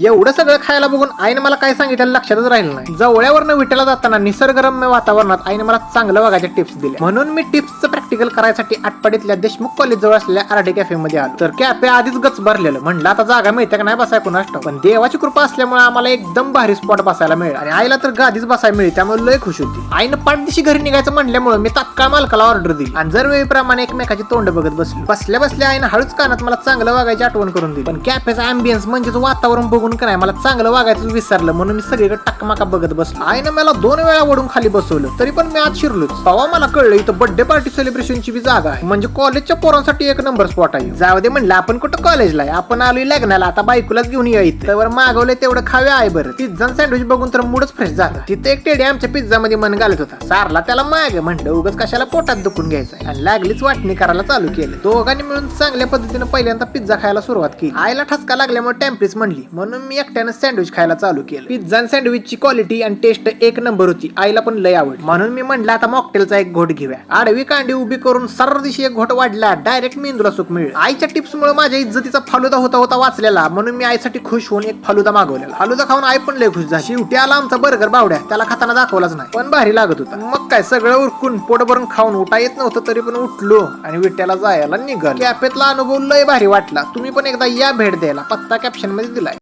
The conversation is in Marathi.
एवढं सगळं खायला बघून आईने मला काय सांगितलं लक्षातच राहिलं नाही. जवळ्यावरनं विठ्ठला जाताना निसर्गरम्य वातावरणात आईने मला चांगलं बघायचे टिप्स दिल्या म्हणून मी टिप्सचं प्रॅक्टिकल करायसाठी आटपाडीतल्या देशमुख कॉलेजजवळ असलेल्या आरडी कॅफे मध्ये आलो. तर कॅफे आधीच गच भरलेलं. म्हणलं आता जागा मिळते का नाही बसाय कुणास पण देवाची कृपा असल्यामुळे आम्हाला एकदम भारी स्पॉट बसायला मिळेल. आणि आईला तर गादीच बसायला मिळेल त्यामुळे लय खुश होती. आईनं पाठदिशी घरी निघायचं म्हणल्यामुळे मी तात्काळ मालकाला ऑर्डर दिली. आणि जर वेळीप्रमाणे एकमेकाची तोंड बघत बसली. बसल्या बसल्या आईनं हळूच कानात मला चांगलं वागायची आठवण करून दिली. पण कॅफेचा अँबियन्स म्हणजेच वातावरण बघून का नाही मला चांगलं वागायचं विसरलं म्हणून मी सगळीकडे टकमाका बघत बसलो. आईनं मला दोन वेळा ओढून खाली बसवलं तरी पण मी आज शिरलोच. तेव्हा मला कळलं इथं बर्थडे पार्टी सेलिब्रेशनची बी जागा आहे. म्हणजे कॉलेजच्या पोरांसाठी एक नंबर स्पॉट आहे. जाऊ दे म्हणलं आपण कुठं कॉलेजला आहे? आपण आलोय लग्नाला आता बायकोलाच घेऊन या इथं. त्यावर मागवलंय तेवढं खावे आहे बरं. पिझ्झा सँडविच बघून तर मूडच फ्रेश झाला. तिथे एक टेडी आमच्या पिझ्झा मध्ये मन घालत होता. सारला त्याला मागे म्हणलं उगाच कशाला पोटात दुखून घ्यायचं आणि लागलीच वाटणी करायला चालू केलं. दोघांनी मिळून चांगल्या पद्धतीने पहिल्यांदा पिझ्झा खायला सुरुवात केली. आईला ठसका लागल्यामुळे टेम्परेच म्हणली म्हणून मी एकट्यानं सँडविच खायला चालू केलं. पिझ्झा आणि सँडविचची क्वालिटी आणि टेस्ट एक नंबर होती. आईला पण लय आवड म्हणून मी म्हणलं आता मॉकटेलचा एक घोट घेऊया. आडवी कांडी उभी करून सरळ एक घोट वाढला डायरेक्ट मेंदूला सुख मिळेल. आईच्या टिप्स मुळे माझ्या इज्जतीचा फालुदा होता होता वाचलेला. म्हणून मी आईसाठी खुश होऊन एक फालुदा मागवलेला. फालुदा खाऊन आई पण लय खुश झाली. शेवटी आला आमचा बर्गर बावड्या. त्याला खाताना दाखवलाच नाही. पण भारी लागत होता. मग काय सगळं उरकून पोट भरून खाऊन उठा येत नव्हतं तरी पण उठलो आणि विट्याला जायला निघाल. कॅफेतला अनुभव लय भारी वाटला. तुम्ही पण एकदा या भेट द्यायला. पत्ता कॅप्शनमध्ये दिलाय.